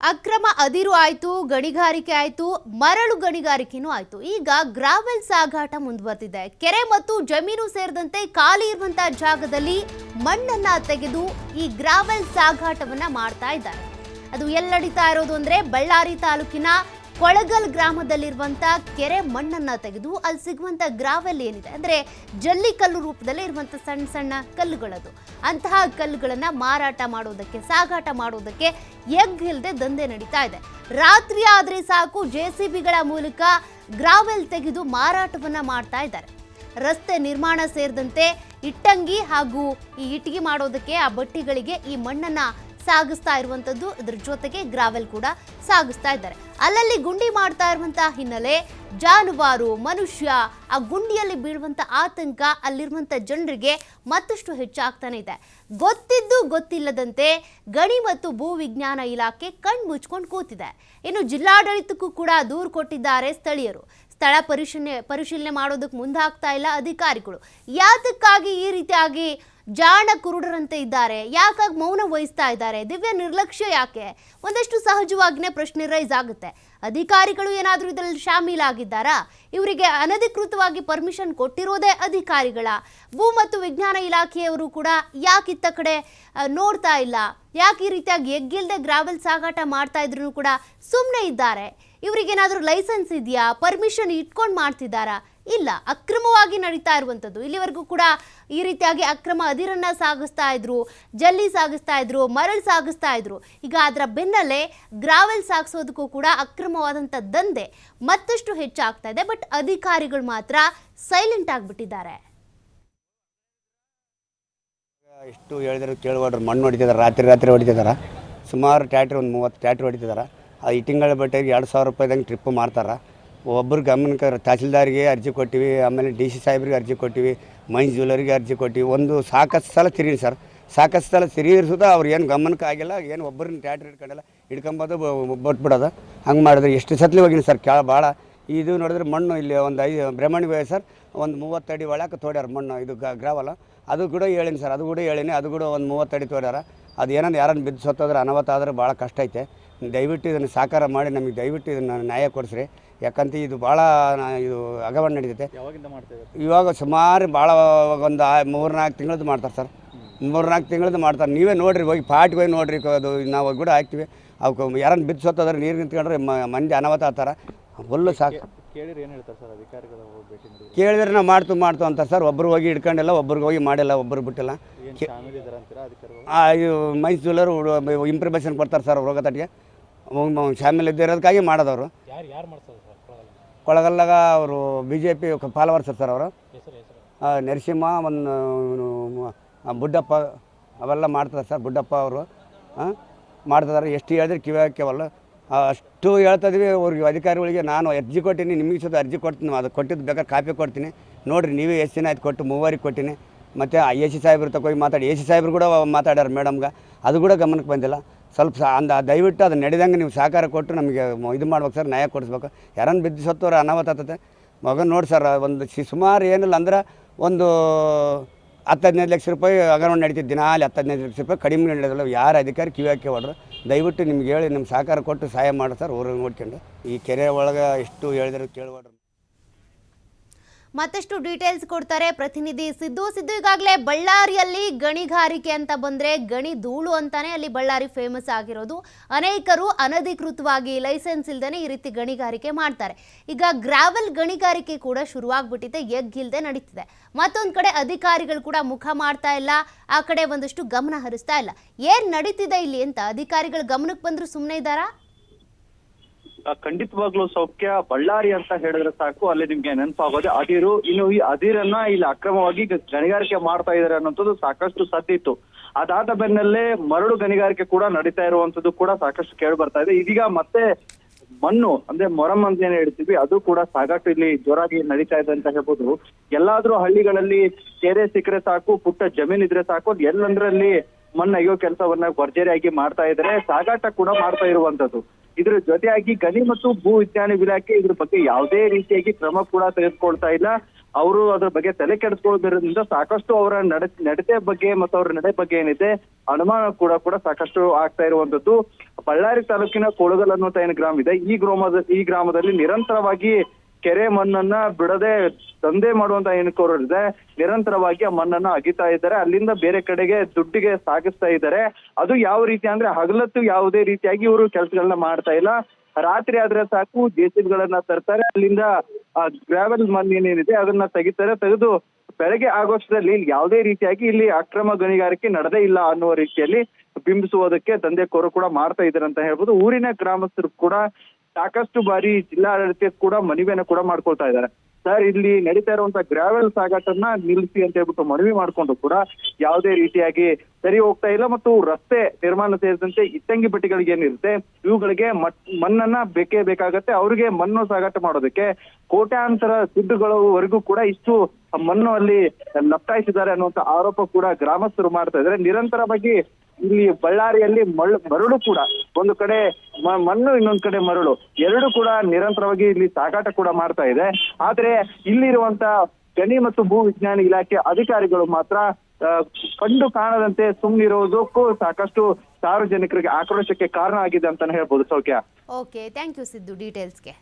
ಅಕ್ರಮ ಅದಿರು ಆಯ್ತು, ಗಣಿಗಾರಿಕೆ ಆಯ್ತು, ಮರಳು ಗಣಿಗಾರಿಕೆನೂ ಆಯ್ತು. ಈಗ ಗ್ರಾವೆಲ್ ಸಾಗಾಟ ಮುಂದುವರೆದಿದೆ. ಕೆರೆ ಮತ್ತು ಜಮೀನು ಸೇರಿದಂತೆ ಖಾಲಿ ಇರುವಂತಹ ಜಾಗದಲ್ಲಿ ಮಣ್ಣನ್ನ ತೆಗೆದು ಈ ಗ್ರಾವೆಲ್ ಸಾಗಾಟವನ್ನ ಮಾಡ್ತಾ ಇದ್ದಾರೆ. ಅದು ಎಲ್ಲಡಿತಾ ಇರೋದು ಅಂದ್ರೆ ಬಳ್ಳಾರಿ ತಾಲೂಕಿನ ಕೊಳಗಲ್ ಗ್ರಾಮದಲ್ಲಿರುವಂತ ಕೆರೆ ಮಣ್ಣನ್ನ ತೆಗೆದು ಅಲ್ಲಿ ಸಿಗುವಂತ ಗ್ರಾವೆಲ್ ಏನಿದೆ ಅಂದ್ರೆ ಜಲ್ಲಿಕಲ್ಲು ರೂಪದಲ್ಲಿ ಇರುವಂತ ಸಣ್ಣ ಸಣ್ಣ ಕಲ್ಲುಗಳದು. ಅಂತಹ ಕಲ್ಲುಗಳನ್ನ ಮಾರಾಟ ಮಾಡೋದಕ್ಕೆ, ಸಾಗಾಟ ಮಾಡೋದಕ್ಕೆ ಇಲ್ಲದೆ ದಂಧೆ ನಡೀತಾ ಇದೆ. ರಾತ್ರಿ ಆದ್ರೆ ಸಾಕು, ಜೆ ಮೂಲಕ ಗ್ರಾವೆಲ್ ತೆಗೆದು ಮಾರಾಟವನ್ನ ಮಾಡ್ತಾ ಇದ್ದಾರೆ. ರಸ್ತೆ ನಿರ್ಮಾಣ ಸೇರಿದಂತೆ ಇಟ್ಟಂಗಿ ಹಾಗೂ ಈ ಇಟ್ಟಿಗೆ ಮಾಡೋದಕ್ಕೆ ಆ ಬಟ್ಟಿಗಳಿಗೆ ಈ ಮಣ್ಣನ್ನ ಸಾಗಿಸ್ತಾ ಇರುವಂಥದ್ದು ಇದ್ರ ಜೊತೆಗೆ ಗ್ರಾವೆಲ್ ಕೂಡ ಸಾಗಿಸ್ತಾ ಇದ್ದಾರೆ. ಅಲ್ಲಲ್ಲಿ ಗುಂಡಿ ಮಾಡ್ತಾ ಇರುವಂತಹ ಹಿನ್ನೆಲೆ ಜಾನುವಾರು, ಮನುಷ್ಯ, ಆ ಗುಂಡಿಯಲ್ಲಿ ಬೀಳುವಂತ ಆತಂಕ, ಅಲ್ಲಿರುವಂತ ಜನರಿಗೆ ಮತ್ತಷ್ಟು ಹೆಚ್ಚಾಗ್ತಾನೆ ಇದೆ. ಗೊತ್ತಿದ್ದು ಗೊತ್ತಿಲ್ಲದಂತೆ ಗಣಿ ಮತ್ತು ಭೂ ವಿಜ್ಞಾನ ಇಲಾಖೆ ಕಣ್ಮುಚ್ಕೊಂಡು ಕೂತಿದೆ. ಇನ್ನು ಜಿಲ್ಲಾಡಳಿತಕ್ಕೂ ಕೂಡ ದೂರು ಕೊಟ್ಟಿದ್ದಾರೆ ಸ್ಥಳೀಯರು. ಸ್ಥಳ ಪರಿಶೀಲನೆ ಪರಿಶೀಲನೆ ಮಾಡೋದಕ್ಕೆ ಮುಂದಾಗ್ತಾ ಇಲ್ಲ ಅಧಿಕಾರಿಗಳು. ಯಾತಕ್ಕಾಗಿ ಈ ರೀತಿಯಾಗಿ ಜಾಣ ಕುರುಡರಂತೆ ಇದ್ದಾರೆ. ಯಾಕಾಗಿ ಮೌನ ವಹಿಸ್ತಾ ಇದ್ದಾರೆ? ದಿವ್ಯ ನಿರ್ಲಕ್ಷ್ಯ ಯಾಕೆ? ಒಂದಷ್ಟು ಸಹಜವಾಗಿನೇ ಪ್ರಶ್ನೆ ರೈಸ್ ಆಗುತ್ತೆ. ಅಧಿಕಾರಿಗಳು ಏನಾದರೂ ಇದರಲ್ಲಿ ಶಾಮೀಲಾಗಿದ್ದಾರಾ? ಇವರಿಗೆ ಅನಧಿಕೃತವಾಗಿ ಪರ್ಮಿಷನ್ ಕೊಟ್ಟಿರೋದೇ ಅಧಿಕಾರಿಗಳ. ಭೂ ಮತ್ತು ವಿಜ್ಞಾನ ಇಲಾಖೆಯವರು ಕೂಡ ಯಾಕೆ ಇತ್ತ ಕಡೆ ನೋಡ್ತಾ ಇಲ್ಲ? ಯಾಕೆ ಈ ರೀತಿಯಾಗಿ ಎಗ್ಗಿಲ್ದೆ ಗ್ರಾವೆಲ್ ಸಾಗಾಟ ಮಾಡ್ತಾ ಇದ್ರು ಕೂಡ ಸುಮ್ಮನೆ ಇದ್ದಾರೆ? ಇವರಿಗೇನಾದರೂ ಲೈಸೆನ್ಸ್ ಇದೆಯಾ? ಪರ್ಮಿಷನ್ ಇಟ್ಕೊಂಡು ಮಾಡ್ತಿದ್ದಾರಾ? ಇಲ್ಲ, ಅಕ್ರಮವಾಗಿ ನಡೀತಾ ಇರುವಂಥದ್ದು. ಇಲ್ಲಿವರೆಗೂ ಕೂಡ ಈ ರೀತಿಯಾಗಿ ಅಕ್ರಮ ಅದಿರನ್ನ ಸಾಗಿಸ್ತಾ ಇದ್ರು, ಜಲ್ಲಿ ಸಾಗಿಸ್ತಾ ಇದ್ರು, ಮರಳು ಸಾಗಿಸ್ತಾ ಇದ್ರು. ಈಗ ಅದರ ಬೆನ್ನಲ್ಲೇ ಗ್ರಾವೆಲ್ ಸಾಗಿಸೋದಕ್ಕೂ ಕೂಡ ಅಕ್ರಮವಾದಂಥ ದಂಧೆ ಮತ್ತಷ್ಟು ಹೆಚ್ಚಾಗ್ತಾ ಇದೆ. ಬಟ್ ಅಧಿಕಾರಿಗಳು ಮಾತ್ರ ಸೈಲೆಂಟ್ ಆಗಿಬಿಟ್ಟಿದ್ದಾರೆ. ಎಷ್ಟು ಹೇಳಿದ್ರು ಕೇಳುವಡ್ರು ಮಣ್ಣು ಹೊಡಿತಿದ್ದಾರೆ ರಾತ್ರಿ ರಾತ್ರಿ ಹೊಡಿತಿದ್ದಾರೆ ಸುಮಾರು ಟ್ಯಾಟ್ರಿ ಒಂದು ಮೂವತ್ತು ಟ್ಯಾಟ್ರಿ ಹೊಡಿತಿದ್ದಾರೆ ಆ ತಿಂಗಳ ಬಟ್ಟೆಗೆ ಎರಡು ಸಾವಿರ ರೂಪಾಯಿದಂಗೆ ಟ್ರಿಪ್ ಮಾಡ್ತಾರೆ. ಒಬ್ಬರು ಗಮನಕ್ಕೆ ತಹಸೀಲ್ದಾರ್ಗೆ ಅರ್ಜಿ ಕೊಟ್ಟಿವಿ, ಆಮೇಲೆ ಡಿ ಸಿ ಸಾಹೇಬ್ರಿಗೆ ಅರ್ಜಿ ಕೊಟ್ಟಿವಿ ಮೈನ್ಸ್ ಜ್ಯುವೆಲರಿಗೆ ಅರ್ಜಿ ಕೊಟ್ಟಿವಿ. ಒಂದು ಸಾಕಷ್ಟು ಸಲ ತಿರುಗಿ ಸರ್. ಸಾಕಷ್ಟು ಸಲ ತಿರುಗಿರ್ಸುದ ಅವ್ರು ಏನು ಗಮನಕ್ಕೆ ಆಗಿಲ್ಲ, ಏನು ಒಬ್ಬರನ್ನ ಟ್ಯಾಟ್ರ್ ಹಿಡ್ಕೊಂಡಿಲ್ಲ ಹಿಡ್ಕೊಂಬೋದು ಬಟ್ಬಿಡೋದು ಹಂಗೆ ಮಾಡಿದ್ರೆ ಎಷ್ಟು ಸತ್ಲಿ ಹೋಗಿನಿ ಸರ್, ಕೆಳ ಭಾಳ ಇದು ನೋಡಿದ್ರೆ ಮಣ್ಣು ಇಲ್ಲಿ ಒಂದು ಐದು ಬ್ರಹ್ಮಣಿಗೆ ಸರ್, ಒಂದು ಮೂವತ್ತಡಿ ಒಳಕ್ಕೆ ತೋಡ್ಯಾರ ಮಣ್ಣು, ಇದು ಗ್ರಾವಲ್ಲ ಅದು ಕೂಡ ಹೇಳಿನಿ ಸರ್, ಅದು ಕೂಡ ಹೇಳಿನಿ, ಅದು ಕೂಡ ಒಂದು ಮೂವತ್ತಡಿ ತೋಡ್ಯಾರ. ಅದು ಏನಂತ ಯಾರನ್ನು ಬಿದ್ದು ಸತ್ತೋದ್ರೆ ಅನಾಹುತ ಆದ್ರೆ ಭಾಳ ಕಷ್ಟ ಐತೆ. ದಯವಿಟ್ಟು ಇದನ್ನು ಸಾಕಾರ ಮಾಡಿ ನಮಗೆ ದಯವಿಟ್ಟು ಇದನ್ನು ನ್ಯಾಯ ಕೊಡಿಸ್ರಿ. ಯಾಕಂತ ಇದು ಭಾಳ ಇದು ಅಗವಣ ನಡೀತೈತೆ ಇವಾಗ ಸುಮಾರು ಭಾಳ ಒಂದು ಮೂರು ನಾಲ್ಕು ತಿಂಗಳದ್ದು ಮಾಡ್ತಾರೆ ಸರ್. ಮೂರು ನಾಲ್ಕು ತಿಂಗಳದ್ದು ಮಾಡ್ತಾರೆ. ನೀವೇ ನೋಡಿರಿ ಹೋಗಿ ಪಾಟಿಗೆ ಹೋಗಿ ನೋಡಿರಿ ಅದು ನಾವು ಕೂಡ ಹಾಕ್ತೀವಿ. ಅವಕ್ಕೆ ಯಾರನ್ನು ಬಿದ್ದು ಸತ್ತೋದ್ರೆ ನೀರು ನಿಂತ್ಕೊಂಡ್ರೆ ಮಂದಿ ಅನಾಹುತ ಆತಾರ ಫುಲ್ಲು ಸಾಕು. ಕೇಳಿದ್ರೆ ನಾವು ಮಾಡ್ತು ಮಾಡ್ತು ಅಂತ ಸರ್. ಒಬ್ರು ಹೋಗಿ ಹಿಡ್ಕೊಂಡಿಲ್ಲ ಒಬ್ರಿಗೆ ಹೋಗಿ ಮಾಡಿಲ್ಲ ಒಬ್ರು ಬಿಟ್ಟಿಲ್ಲ. ಇದು ಜ್ಯುವೆಲರು ಇಂಪ್ರಿಮೇಷನ್ ಕೊಡ್ತಾರೆ ಸರ್ ರೋಗ ಹೋಗೋತಟ್ಟಿಗೆ ಶಾಮಿಲ್ ಇದ್ದಿರೋದಕ್ಕಾಗಿ ಮಾಡೋದವರು. ಕೊಳಗಲ್ಲಾಗ ಅವರು B J P followers sir ಅವರು. ನರಸಿಂಹ ಒಂದು ಬುಡ್ಡಪ್ಪ ಅವೆಲ್ಲ ಮಾಡ್ತಾರೆ ಸರ್ ಬುಡ್ಡಪ್ಪ ಅವರು. ಮಾಡ್ತಿದ್ದಾರೆ ಎಷ್ಟು ಹೇಳಿದ್ರೆ ಕಿವಿ ಹಾಕ್ಯವಲ್ಲ ಆ, ಅಷ್ಟು ಹೇಳ್ತಾ ಇದೀವಿ. ಅವ್ರಿಗೆ ಅಧಿಕಾರಿಗಳಿಗೆ ನಾನು ಅರ್ಜಿ ಕೊಟ್ಟಿನಿ ನಿಮಗೆ ಸುತ್ತ ಅರ್ಜಿ ಕೊಡ್ತೀನಿ. ಅದು ಕೊಟ್ಟಿದ್ದು ಬೇಕಾದ್ರೆ ಕಾಪಿ ಕೊಡ್ತೀನಿ. ನೋಡಿರಿ ನೀವೇ ಎಷ್ಟು ದಿನ ಆಯ್ತು ಕೊಟ್ಟು ಮೂವರಿಗೆ ಕೊಟ್ಟಿನಿ. ಮತ್ತು ಎ ಸಿ ಸಾಹೇಬ್ರ ತಗೋಗಿ ಮಾತಾಡಿ. ಎ ಸಿ ಸಾಹೇಬ್ರು ಕೂಡ ಮಾತಾಡ್ಯಾರ ಮೇಡಮ್ಗೆ. ಅದು ಕೂಡ ಗಮನಕ್ಕೆ ಬಂದಿಲ್ಲ. ಸ್ವಲ್ಪ ಸಹ ಅಂದ ದಯವಿಟ್ಟು ಅದು ನಡೆದಂಗೆ ನೀವು ಸಹಕಾರ ಕೊಟ್ಟು ನಮಗೆ ಇದು ಮಾಡ್ಬೇಕು ಸರ್, ನ್ಯಾಯ ಕೊಡಿಸ್ಬೇಕು. ಯಾರನ್ನು ಬಿದ್ದು ಸತ್ತೋರು ಅನಾಹುತ ಆಗ್ತದೆ. ಮಗನ ನೋಡಿ ಸರ್, ಒಂದು ಸುಮಾರು ಏನಿಲ್ಲ ಅಂದ್ರೆ ಒಂದು ಹತ್ತು ಹದಿನೈದು ಲಕ್ಷ ರೂಪಾಯಿ ಹಗರಣ ನಡೀತಿದ್ದು ದಿನ ಅಲ್ಲಿ ಹತ್ತು ಲಕ್ಷ ರೂಪಾಯಿ ಕಡಿಮೆ ನಡೆದಲ್ಲ, ಯಾರು ಅಧಿಕಾರಿ ಕಿವಿ ಹಾಕಿ ಹೊಡ್ರು. ದಯವಿಟ್ಟು ನಿಮ್ಗೆ ಹೇಳಿ ನಿಮ್ಮ ಸಹಕಾರ ಕೊಟ್ಟು ಸಹಾಯ ಮಾಡಿ ಸರ್ ಊರಿಗೆ ನೋಡ್ಕೊಂಡು. ಈ ಕೆರೆ ಒಳಗೆ ಎಷ್ಟು ಹೇಳಿದ್ರೆ ಕೇಳ್ಬೇಡ್ರಿ ಮತ್ತಷ್ಟು ಡೀಟೇಲ್ಸ್ ಕೊಡ್ತಾರೆ ಪ್ರತಿನಿಧಿ ಸಿದ್ದು. ಸಿದ್ದು, ಈಗಾಗಲೇ ಬಳ್ಳಾರಿಯಲ್ಲಿ ಗಣಿಗಾರಿಕೆ ಅಂತ ಬಂದ್ರೆ ಗಣಿ ಧೂಳು ಅಂತಾನೆ ಅಲ್ಲಿ ಬಳ್ಳಾರಿ ಫೇಮಸ್ ಆಗಿರೋದು. ಅನೇಕರು ಅನಧಿಕೃತವಾಗಿ ಲೈಸೆನ್ಸ್ ಇಲ್ದೇನೆ ಈ ರೀತಿ ಗಣಿಗಾರಿಕೆ ಮಾಡ್ತಾರೆ. ಈಗ ಗ್ರಾವೆಲ್ ಗಣಿಗಾರಿಕೆ ಕೂಡ ಶುರುವಾಗ್ಬಿಟ್ಟಿದೆ ಎಗ್ಗಿಲ್ದೆ ನಡೀತಿದೆ. ಮತ್ತೊಂದು ಕಡೆ ಅಧಿಕಾರಿಗಳು ಕೂಡ ಮುಖ ಮಾಡ್ತಾ ಇಲ್ಲ, ಆ ಕಡೆ ಒಂದಷ್ಟು ಗಮನ ಹರಿಸ್ತಾ ಇಲ್ಲ. ಏನ್ ನಡೀತಿದೆ ಇಲ್ಲಿ ಅಂತ ಅಧಿಕಾರಿಗಳು ಗಮನಕ್ಕೆ ಬಂದ್ರು ಸುಮ್ಮನೆ ಇದ್ದಾರಾ? ಖಂಡಿತವಾಗ್ಲೂ ಸೌಖ್ಯ, ಬಳ್ಳಾರಿ ಅಂತ ಹೇಳಿದ್ರೆ ಸಾಕು, ಅಲ್ಲಿ ನಿಮ್ಗೆ ನೆನಪಾಗೋದೆ. ಅದಿರು, ಇನ್ನು ಈ ಅದಿರನ್ನ ಇಲ್ಲಿ ಅಕ್ರಮವಾಗಿ ಗಣಿಗಾರಿಕೆ ಮಾಡ್ತಾ ಇದಾರೆ ಅನ್ನೋಂಥದ್ದು ಸಾಕಷ್ಟು ಸದ್ದಿತ್ತು ಅದಾದ ಬೆನ್ನಲ್ಲೇ ಮರಳು ಗಣಿಗಾರಿಕೆ ಕೂಡ ನಡೀತಾ ಇರುವಂತದ್ದು ಕೂಡ ಸಾಕಷ್ಟು ಕೇಳಿ ಬರ್ತಾ ಇದೆ. ಇದೀಗ ಮತ್ತೆ ಮಣ್ಣು, ಅಂದ್ರೆ ಮೊರಮ್ ಅಂತ ಏನ್ ಹೇಳ್ತೀವಿ, ಅದು ಕೂಡ ಸಾಗಾಟ ಇಲ್ಲಿ ಜೋರಾಗಿ ನಡೀತಾ ಇದೆ ಅಂತ ಹೇಳ್ಬೋದು. ಎಲ್ಲಾದ್ರೂ ಹಳ್ಳಿಗಳಲ್ಲಿ ಕೆರೆ ಸಿಕ್ಕರೆ ಸಾಕು, ಪುಟ್ಟ ಜಮೀನ್ ಇದ್ರೆ ಸಾಕು, ಎಲ್ಲಂದ್ರಲ್ಲಿ ಮಣ್ಣು ಅಯ್ಯೋ ಕೆಲಸವನ್ನ ಭರ್ಜರಿಯಾಗಿ ಮಾಡ್ತಾ ಇದ್ರೆ ಸಾಗಾಟ ಕೂಡ ಮಾಡ್ತಾ ಇರುವಂತದ್ದು ಇದ್ರ ಜೊತೆಯಾಗಿ ಗಣಿ ಮತ್ತು ಭೂ ವಿಜ್ಞಾನ ಇಲಾಖೆ ಇದ್ರ ಬಗ್ಗೆ ಯಾವುದೇ ರೀತಿಯಾಗಿ ಕ್ರಮ ಕೂಡ ತೆಗೆದುಕೊಳ್ತಾ ಇಲ್ಲ. ಅವರು ಅದ್ರ ಬಗ್ಗೆ ತಲೆ ಕೆಡಿಸ್ಕೊಳ್ಳೋದ್ರಿಂದ ಸಾಕಷ್ಟು ಅವರ ನಡೆ, ನಡತೆ ಬಗ್ಗೆ ಮತ್ತು ಅವರ ನಡೆ ಬಗ್ಗೆ ಏನಿದೆ ಅನುಮಾನ ಕೂಡ ಕೂಡ ಸಾಕಷ್ಟು ಆಗ್ತಾ ಇರುವಂತದ್ದು ಬಳ್ಳಾರಿ ತಾಲೂಕಿನ ಕೊಳಗಲ್ ಅನ್ನುವಂತ ಏನು ಗ್ರಾಮ ಇದೆ, ಈ ಗ್ರಾಮದ, ಈ ಗ್ರಾಮದಲ್ಲಿ ನಿರಂತರವಾಗಿ ಕೆರೆ ಮಣ್ಣನ್ನ ಬಿಡದೆ ದಂಧೆ ಮಾಡುವಂತ ಇದೆ ನಿರಂತರವಾಗಿ ಆ ಮಣ್ಣನ್ನ ಅಗಿತಾ ಇದ್ದಾರೆ. ಅಲ್ಲಿಂದ ಬೇರೆ ಕಡೆಗೆ ದುಡ್ಡಿಗೆ ಸಾಗಿಸ್ತಾ ಇದ್ದಾರೆ. ಅದು ಯಾವ ರೀತಿ ಅಂದ್ರೆ ಹಗಲತ್ತು ಯಾವುದೇ ರೀತಿಯಾಗಿ ಇವರು ಕೆಲಸಗಳನ್ನ ಮಾಡ್ತಾ ಇಲ್ಲ. ರಾತ್ರಿ ಆದ್ರೆ ಸಾಕು, ಜೆಸಿಬಿಗಳನ್ನ ತರ್ತಾರೆ. ಅಲ್ಲಿಂದ ಆ ಗ್ರಾವೆಲ್ ಮಣ್ಣು ಏನೇನಿದೆ ಅದನ್ನ ತೆಗಿತಾರೆ. ತೆಗೆದು ಬೆಳಗ್ಗೆ ಆಗೋಷ್ಟರಲ್ಲಿ ಯಾವುದೇ ರೀತಿಯಾಗಿ ಇಲ್ಲಿ ಅಕ್ರಮ ಗಣಿಗಾರಿಕೆ ನಡೆದೇ ಇಲ್ಲ ಅನ್ನುವ ರೀತಿಯಲ್ಲಿ ಬಿಂಬಿಸುವುದಕ್ಕೆ ದಂಧೆಕೋರು ಕೂಡ ಮಾಡ್ತಾ ಇದ್ದಾರೆ ಅಂತ ಹೇಳ್ಬೋದು. ಊರಿನ ಗ್ರಾಮಸ್ಥರು ಕೂಡ ಸಾಕಷ್ಟು ಬಾರಿ ಜಿಲ್ಲಾಡಳಿತ ಕೂಡ ಮನವಿಯನ್ನ ಕೂಡ ಮಾಡ್ಕೊಳ್ತಾ ಇದ್ದಾರೆ. ಸರ್, ಇಲ್ಲಿ ನಡೀತಾ ಇರುವಂತ ಗ್ರಾವೆಲ್ ಸಾಗಾಟನ್ನ ನಿಲ್ಲಿಸಿ ಅಂತ ಹೇಳ್ಬಿಟ್ಟು ಮನವಿ ಮಾಡಿಕೊಂಡು ಕೂಡ ಯಾವುದೇ ರೀತಿಯಾಗಿ ಸರಿ ಹೋಗ್ತಾ ಇಲ್ಲ ಮತ್ತು ರಸ್ತೆ ನಿರ್ಮಾಣ ಸೇರಿದಂತೆ ಇತ್ತಂಗಿ ಪಟ್ಟಿಗಳಿಗೆ ಏನಿರುತ್ತೆ, ಇವುಗಳಿಗೆ ಮಣ್ಣನ್ನ ಬೇಕೇ ಬೇಕಾಗತ್ತೆ. ಅವರಿಗೆ ಮಣ್ಣು ಸಾಗಾಟ ಮಾಡೋದಕ್ಕೆ ಕೋಟ್ಯಾಂತರ ದುಡ್ಡುಗಳವರೆಗೂ ಕೂಡ ಇಷ್ಟು ಮಣ್ಣು ಅಲ್ಲಿ ಲಪ್ತಾಯಿಸಿದ್ದಾರೆ ಅನ್ನುವಂತ ಆರೋಪ ಕೂಡ ಗ್ರಾಮಸ್ಥರು ಮಾಡ್ತಾ ಇದ್ದಾರೆ. ನಿರಂತರವಾಗಿ ಇಲ್ಲಿ ಬಳ್ಳಾರಿಯಲ್ಲಿ ಮರಳು ಕೂಡ, ಒಂದು ಕಡೆ ಮಣ್ಣು, ಇನ್ನೊಂದು ಕಡೆ ಮರಳು, ಎರಡು ಕೂಡ ನಿರಂತರವಾಗಿ ಇಲ್ಲಿ ಸಾಗಾಟ ಕೂಡ ಮಾಡ್ತಾ ಇದೆ. ಆದ್ರೆ ಇಲ್ಲಿರುವಂತ ಗಣಿ ಮತ್ತು ಭೂ ವಿಜ್ಞಾನ ಇಲಾಖೆ ಅಧಿಕಾರಿಗಳು ಮಾತ್ರ ಕಂಡು ಕಾಣದಂತೆ ಸುಮ್ಮನಿರೋದಕ್ಕೂ ಸಾಕಷ್ಟು ಸಾರ್ವಜನಿಕರಿಗೆ ಆಕ್ರೋಶಕ್ಕೆ ಕಾರಣ ಆಗಿದೆ ಅಂತಾನೆ ಹೇಳ್ಬೋದು ಸೌಖ್ಯ. Okay thank you Siddu ಡೀಟೇಲ್ಸ್ಗೆ